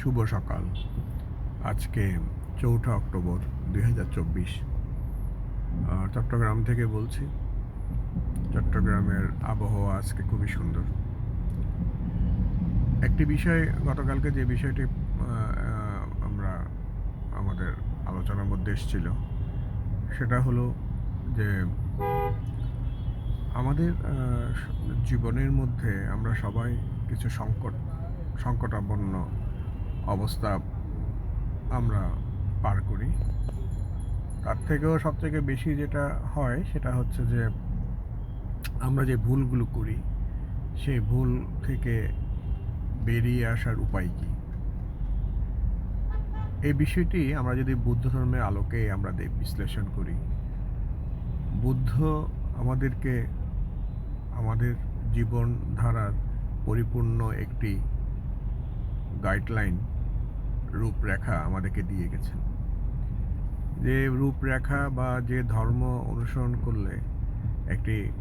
শুভ সকাল। আজকে চৌঠা অক্টোবর দুই হাজার চব্বিশ। চট্টগ্রাম থেকে বলছি, চট্টগ্রামের আবহাওয়া আজকে খুবই সুন্দর। একটি বিষয়, গতকালকে যে বিষয়টি আমরা আমাদের আলোচনার মধ্যে এসেছিল, সেটা হলো যে আমাদের জীবনের মধ্যে আমরা সবাই কিছু সংকট, সংকটাপন্ন অবস্থা আমরা পার করি। তার থেকেও সব থেকে বেশি যেটা হয়, সেটা হচ্ছে যে আমরা যে ভুলগুলো করি সেই ভুল থেকে বেরিয়ে আসার উপায় কী? এই বিষয়টি আমরা যদি বুদ্ধ ধর্মের আলোকে আমরা বিশ্লেষণ করি, বুদ্ধ আমাদেরকে আমাদের জীবনধারার পরিপূর্ণ একটি গাইডলাইন রূপরেখা আমাদেরকে দিয়ে গেছেন যে রূপরেখা বা যে ধর্ম অনুসরণ করলে একটি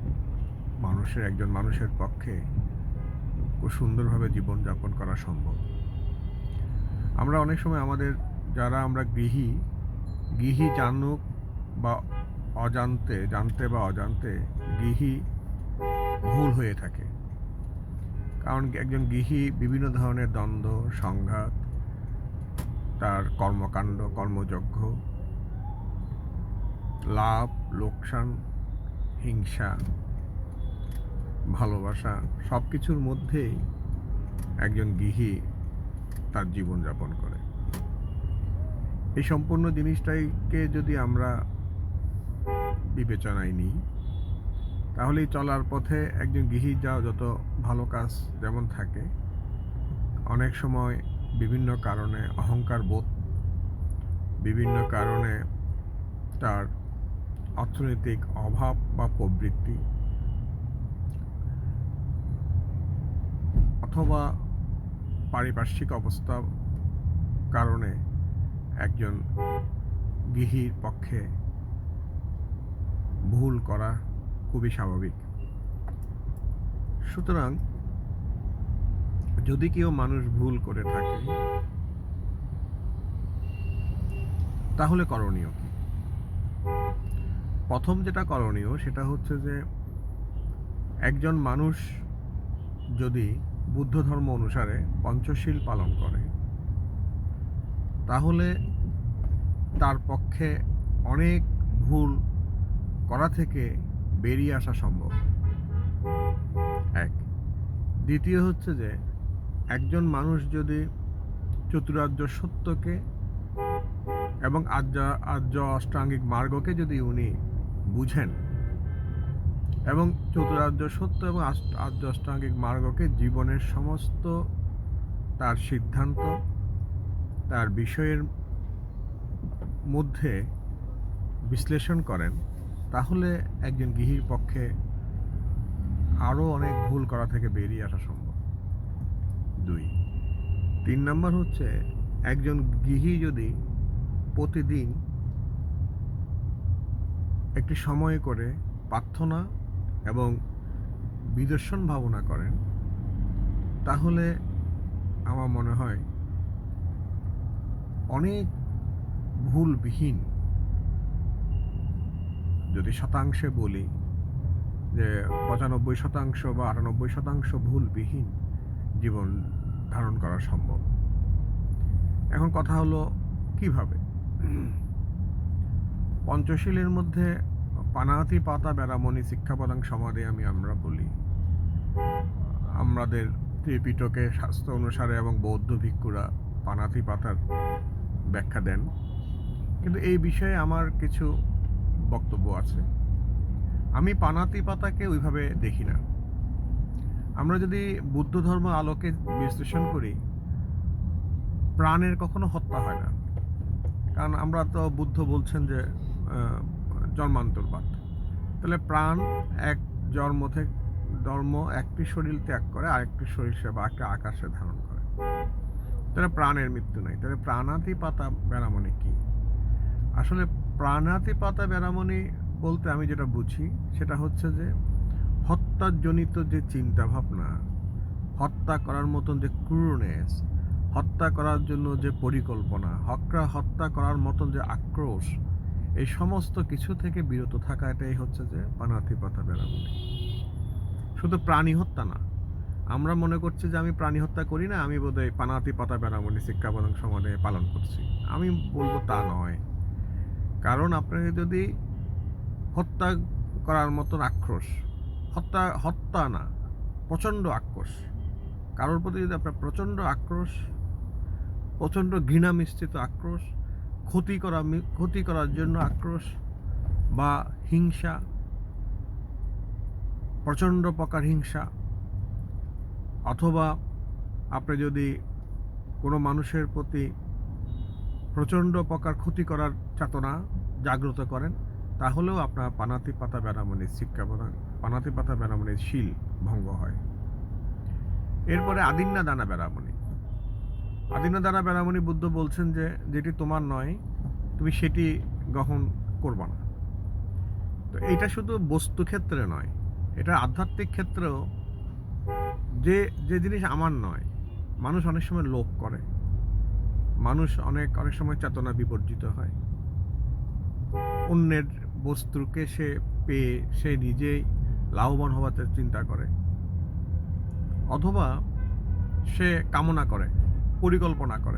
মানুষের, একজন মানুষের পক্ষে খুব সুন্দরভাবে জীবনযাপন করা সম্ভব। আমরা অনেক সময় আমাদের, যারা আমরা গৃহী গৃহী জানুক বা অজান্তে, জানতে বা অজান্তে গৃহী ভুল হয়ে থাকে। কারণ একজন গৃহী বিভিন্ন ধরনের দ্বন্দ্ব, সংঘাত, তার কর্মকাণ্ড, কর্মযজ্ঞ, লাভ, লোকসান, হিংসা, ভালোবাসা সব কিছুর মধ্যেই একজন গৃহী তার জীবনযাপন করে। এই সম্পূর্ণ জিনিসটাকে যদি আমরা বিবেচনায় নিই তাহলেই চলার পথে একজন গৃহী যা যত ভালো কাজ যেমন থাকে, অনেক সময় বিভিন্ন কারণে অহংকার বোধ, বিভিন্ন কারণে তার অর্থনৈতিক অভাব বা প্রবৃত্তি অথবা পারিপার্শ্বিক অবস্থা কারণে একজন গৃহীর পক্ষে ভুল করা খুবই স্বাভাবিক। সুতরাং যদি কেউ মানুষ ভুল করে থাকে, তাহলে করণীয় কি? প্রথম যেটা করণীয় সেটা হচ্ছে যে, একজন মানুষ যদি বুদ্ধ ধর্ম অনুসারে পঞ্চশীল পালন করে, তাহলে তার পক্ষে অনেক ভুল করা থেকে বেরিয়ে আসা সম্ভব। এক। দ্বিতীয় হচ্ছে যে, একজন মানুষ যদি চতুরার্য সত্যকে এবং আর্য আর্য অষ্টাঙ্গিক মার্গকে যদি উনি বুঝেন এবং চতুরার্য সত্য এবং আর্য অষ্টাঙ্গিক মার্গকে জীবনের সমস্ত তার সিদ্ধান্ত, তার বিষয়ের মধ্যে বিশ্লেষণ করেন তাহলে একজন গৃহীর পক্ষে আরও অনেক ভুল করা থেকে বেরিয়ে আসা সম্ভব। দুই, তিন নম্বর হচ্ছে একজন গৃহী যদি প্রতিদিন একটি সময় করে প্রার্থনা এবং বিদর্শন ভাবনা করেন, তাহলে আমার মনে হয় অনেক ভুলবিহীন যদি শতাংশে বলি যে পঁচানব্বই শতাংশ বা আটানব্বই শতাংশ ভুলবিহীন জীবন ধারণ করা সম্ভব। এখন কথা হলো কীভাবে? পঞ্চশীলের মধ্যে পানাহাতি পাতা বেড়ামণি শিক্ষাপ্রদান সমাধি আমি আমরা বলি। আমাদের ত্রিপিটকে স্বাস্থ্য অনুসারে এবং বৌদ্ধ ভিক্ষুরা পানাতি পাতার ব্যাখ্যা দেন। কিন্তু এই বিষয়ে আমার কিছু বক্তব্য আছে। আমি পানাতি পাতাকে ওইভাবে দেখি না। আমরা যদি বুদ্ধ ধর্ম আলোকে বিশ্লেষণ করি, প্রাণের কখনো হত্যা হয় না। কারণ আমরা তো বুদ্ধ বলছেন যে জন্মান্তরবাদ। তাহলে প্রাণ এক জন্ম থেকে ধর্ম একটি শরীর ত্যাগ করে, আরেকটি শরীর সে বা একটা আকাশে ধারণ করে। তাহলে প্রাণের মৃত্যু নাই। তাহলে প্রাণাতি পাতা বেড়ামণি কি? আসলে প্রাণাতি পাতা বেড়ামণি বলতে আমি যেটা বুঝি, সেটা হচ্ছে যে হত্যাজনিত যে চিন্তা ভাবনা হত্যা করার মতন যে ক্রুরনেস হত্যা করার জন্য যে পরিকল্পনা, হকরা হত্যা করার মতন যে আক্রোশ, এই সমস্ত কিছু থেকে বিরত থাকা, এটাই হচ্ছে যে পানাথি পাতা বেড়ামুনি শুধু প্রাণী হত্যা না, আমরা মনে করছি যে আমি প্রাণী হত্যা করি না, আমি বোধহয় পানাতি পাতা বেড়ামণি শিক্ষাপ্রদান সমাজে পালন করছি। আমি বলব তা নয়। কারণ আপনাকে যদি হত্যা করার মতন আক্রোশ, হত্যা হত্যা না, প্রচণ্ড আক্রোশ, কারোর প্রতি যদি আপনার প্রচণ্ড আক্রোশ, প্রচণ্ড ঘৃণা মিশ্রিত আক্রোশ, ক্ষতি করা ক্ষতি করার জন্য আক্রোশ বা হিংসা, প্রচণ্ড প্রকার হিংসা, অথবা আপনি যদি কোনো মানুষের প্রতি প্রচণ্ড প্রকার ক্ষতি করার চেতনা জাগ্রত করেন, তাহলেও আপনার পানাতি পাতা বেড়ামণির শিক্ষা প্রদান পানাতি পাতা বেড়ামণির শিল ভঙ্গ হয়। এরপরে আদিন্না দানা বেড়ামণি আদিন্না দানা বেড়ামণি বুদ্ধ বলছেন যে, যেটি তোমার নয়, তুমি সেটি গ্রহণ করবা না। তো এটা শুধু বস্তু ক্ষেত্রে নয়, এটা আধ্যাত্মিক ক্ষেত্রেও যে যে জিনিস আমার নয়, মানুষ অনেক সময় লোভ করে। মানুষ অনেক অনেক সময় চেতনা বিবর্জিত হয়। অন্যের বস্তুকে সে পেয়ে সে নিজেই লাভবান হওয়ার চিন্তা করে। অথবা সে কামনা করে, পরিকল্পনা করে।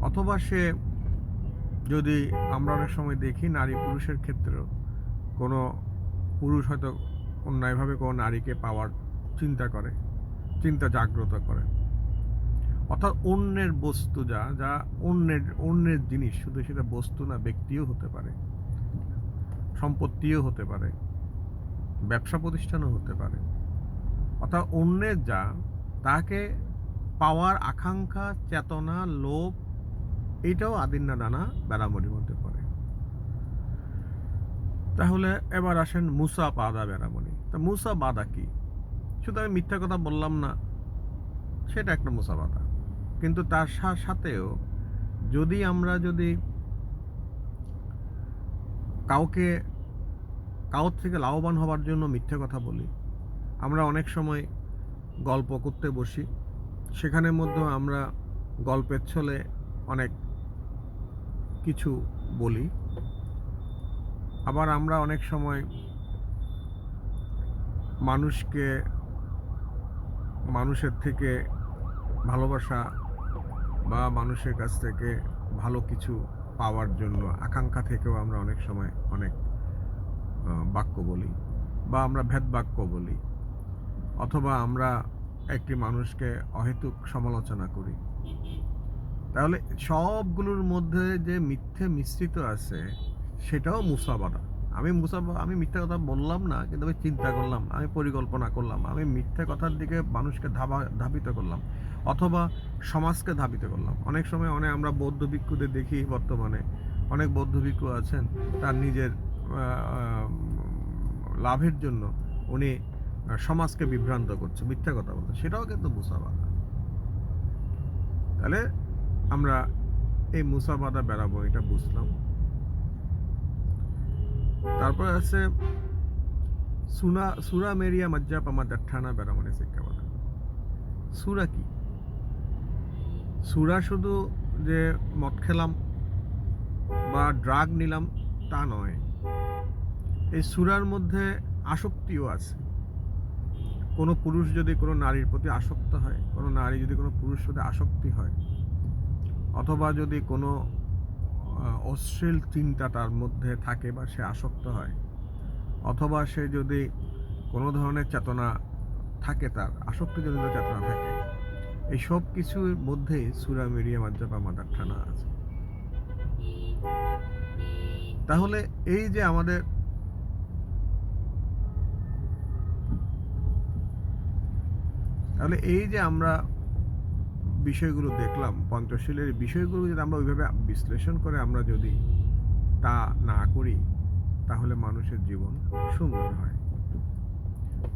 অথবা সে যদি আমরা অনেক সময় দেখি নারী পুরুষের ক্ষেত্রেও, কোনো পুরুষ হয়তো অন্যায়ভাবে কোনো নারীকে পাওয়ার চিন্তা করে, চিন্তা জাগ্রত করে। অর্থাৎ অন্যের বস্তু যা যা অন্যের অন্যের জিনিস, শুধু সেটা বস্তু না, ব্যক্তিও হতে পারে, সম্পত্তিও হতে পারে, ব্যবসা প্রতিষ্ঠানও হতে পারে। অর্থাৎ অন্যের যা, তাকে পাওয়ার আকাঙ্ক্ষা, চেতনা, লোভ এইটাও আদিন্না দানা বেড়ামড়ির মধ্যে পড়ে। তাহলে এবার আসেন মুসা বাদা বেড়ামণি তা মুসা বাদা কি? শুধু আমি মিথ্যা কথা বললাম না, সেটা একটা মুসা বাদা। কিন্তু তার সাথেও যদি আমরা যদি কাউকে, কাউর থেকে লাভবান হওয়ার জন্য মিথ্যে কথা বলি, আমরা অনেক সময় গল্প করতে বসি। সেখানের মধ্যেও আমরা গল্পের ছলে অনেক কিছু বলি। আবার আমরা অনেক সময় মানুষকে, মানুষের থেকে ভালোবাসা বা মানুষের কাছ থেকে ভালো কিছু পাওয়ার জন্য আকাঙ্ক্ষা থেকেও আমরা অনেক সময় অনেক বাক্য বলি বা আমরা ভেদ বাক্য বলি অথবা আমরা একটি মানুষকে অহেতুক সমালোচনা করি। তাহলে সবগুলোর মধ্যে যে মিথ্যে মিশ্রিত আছে সেটাও মুসাবাদা। আমি মুসা, আমি মিথ্যা কথা বললাম না, কিন্তু আমি চিন্তা করলাম, আমি পরিকল্পনা করলাম, আমি মিথ্যে কথার দিকে মানুষকে ধাবা, ধাবিত করলাম। অথবা সমাজকে ধাবিত করলাম। অনেক সময় অনেক আমরা বৌদ্ধ ভিক্ষুদের দেখি বর্তমানে। অনেক বৌদ্ধ ভিক্ষু আছেন, তার নিজের লাভের জন্য উনি সমাজকে বিভ্রান্ত করছে, মিথ্যা কথা বলছে। সেটাও কিন্তু মুসাবাদা তাহলে আমরা এই মুসাবাদা বেড়াবো এটা বুঝলাম। তারপরে আছে সুনা, সুরা মেরিয়া মজ্জা পামা দাঠানা বেড়ামনে শিক্ষা বলে সুরা কি? সুরা শুধু যে মদ খেলাম বা ড্রাগ নিলাম, তা নয়। এই সুরার মধ্যে আসক্তিও আছে। কোনো পুরুষ যদি কোনো নারীর প্রতি আসক্ত হয়, কোনো নারী যদি কোনো পুরুষ প্রতি আসক্তি হয়, অথবা যদি কোনো অশ্লীল চিন্তা তার মধ্যে থাকে বা সে আসক্ত হয়, অথবা সে যদি কোনো ধরনের চেতনা থাকে তার আসক্তিজনিত চেতনা থাকে এই সব কিছুর মধ্যেই সুরা মিরিয়া মাজ্জাপা মাদার ঠানা আছে। তাহলে এই যে আমাদের তাহলে এই যে আমরা বিষয়গুলো দেখলাম, পঞ্চশীলের বিষয়গুলো যদি আমরা ওইভাবে বিশ্লেষণ করে আমরা যদি তা না করি, তাহলে মানুষের জীবন সুন্দর হয়।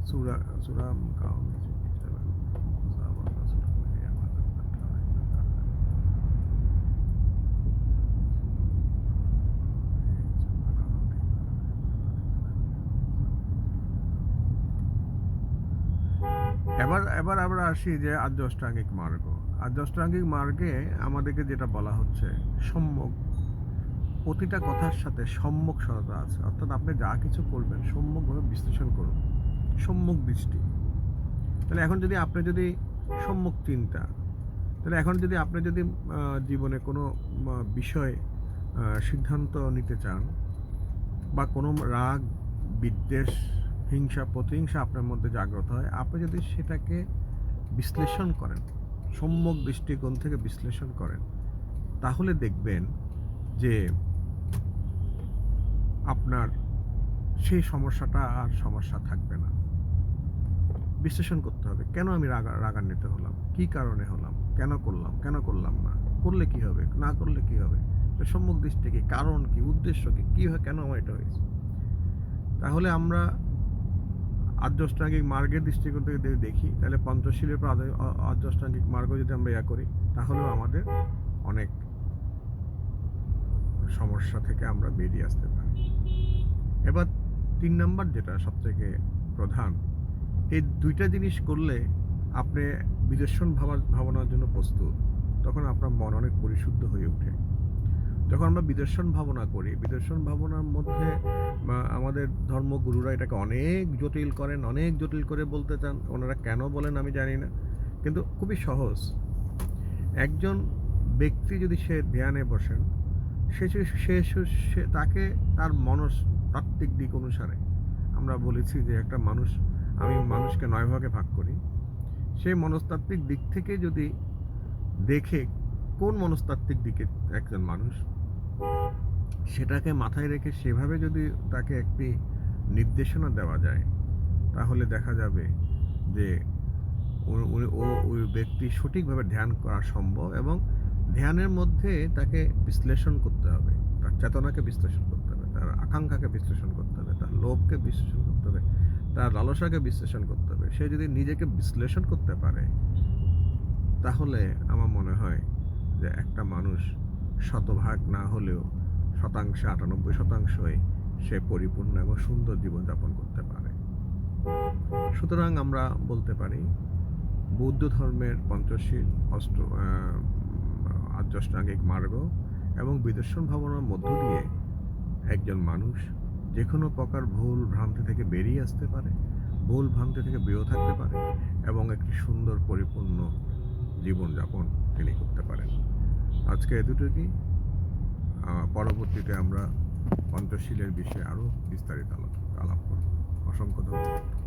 সুরা সুরাম কাম এবার আমরা আসি যে আর্য অষ্টাঙ্গিক মার্গ। আর্য অষ্টাঙ্গিক মার্গে আমাদেরকে যেটা বলা হচ্ছে, সম্যক, প্রতিটা কথার সাথে সম্যক সরতা আছে। অর্থাৎ আপনি যা কিছু করবেন, সম্যকভাবে বিশ্লেষণ করুন। সম্যক দৃষ্টি। তাহলে এখন যদি আপনি যদি সম্যক চিন্তা, তাহলে এখন যদি আপনি যদি জীবনে কোনো বিষয় সিদ্ধান্ত নিতে চান, বা কোনো রাগ, বিদ্বেষ হিংসা, প্রতিহিংসা আপনার মধ্যে জাগ্রত হয়। আপনি যদি সেটাকে বিশ্লেষণ করেন, সম্যক দৃষ্টিকোণ থেকে বিশ্লেষণ করেন, তাহলে দেখবেন যে আপনার সেই সমস্যাটা আর সমস্যা থাকবে না। বিশ্লেষণ করতে হবে, কেন আমি রাগা, রাগান্বিত হলাম? কি কারণে হলাম? কেন করলাম? কেন করলাম না? করলে কি হবে? না করলে কি হবে? সম্মুখ দৃষ্টি কি? কারণ কি? উদ্দেশ্য কি? কী কেন আমার এটা হয়েছে? তাহলে আমরা আর্যষ্টাঙ্গিক মার্গের দৃষ্টিকোণ থেকে যদি দেখি, তাহলে পঞ্চশীলের পর আর্যষ্টাঙ্গিক মার্গ যদি আমরা ইয়া করি, তাহলেও আমাদের অনেক সমস্যা থেকে আমরা বেরিয়ে আসতে পারি। এবার তিন নম্বর যেটা সবথেকে প্রধান, এই দুইটা জিনিস করলে আপনি বিদর্শন ভাবা ভাবনার জন্য প্রস্তুত, তখন আপনার মন অনেক পরিশুদ্ধ হয়ে ওঠে। যখন আমরা বিদর্শন ভাবনা করি, বিদর্শন ভাবনার মধ্যে আমাদের ধর্মগুরুরা এটাকে অনেক জটিল করেন, অনেক জটিল করে বলতে চান। ওনারা কেন বলেন আমি জানি না। কিন্তু খুবই সহজ। একজন ব্যক্তি যদি সে ধ্যানে বসেন, সে সে- তাকে তার মনস তাত্ত্বিক দিক অনুসারে আমরা বলেছি যে একটা মানুষ, আমি মানুষকে নয় ভাগে ভাগ করি। সেই মনস্তাত্ত্বিক দিক থেকে যদি দেখে কোন মনস্তাত্ত্বিক দিকে একজন মানুষ সেটাকে মাথায় রেখে সেভাবে যদি তাকে একটি নির্দেশনা দেওয়া যায়, তাহলে দেখা যাবে যে ও- ওই ব্যক্তি সঠিকভাবে ধ্যান করা সম্ভব এবং ধ্যানের মধ্যে তাকে বিশ্লেষণ করতে হবে। তার চেতনাকে বিশ্লেষণ করতে হবে, তার আকাঙ্ক্ষাকে বিশ্লেষণ করতে হবে, তার লোভকে বিশ্লেষণ করতে হবে, তার লালসাকে বিশ্লেষণ করতে হবে। সে যদি নিজেকে বিশ্লেষণ করতে পারে, তাহলে আমার মনে হয় যে একটা মানুষ শতভাগ না হলেও শতাংশে, আটানব্বই শতাংশই সে পরিপূর্ণ এবং সুন্দর জীবনযাপন করতে পারে। সুতরাং আমরা বলতে পারি, বৌদ্ধ ধর্মের পঞ্চশীল অষ্ট আর্যষ্টাঙ্গিক মার্গ এবং বিদর্শন ভাবনার মধ্য দিয়ে একজন মানুষ যে কোনো প্রকার ভুল ভ্রান্তি থেকে বেরিয়ে আসতে পারে, ভুল ভ্রান্তি থেকে বিরত থাকতে পারে এবং একটি সুন্দর পরিপূর্ণ জীবনযাপন তিনি করতে পারেন। আজকে এতটুকুই। পরবর্তীতে আমরা পঞ্চশীলের বিষয়ে আরও বিস্তারিত আলাপ আলাপ করব। অসংখ্য ধন্যবাদ।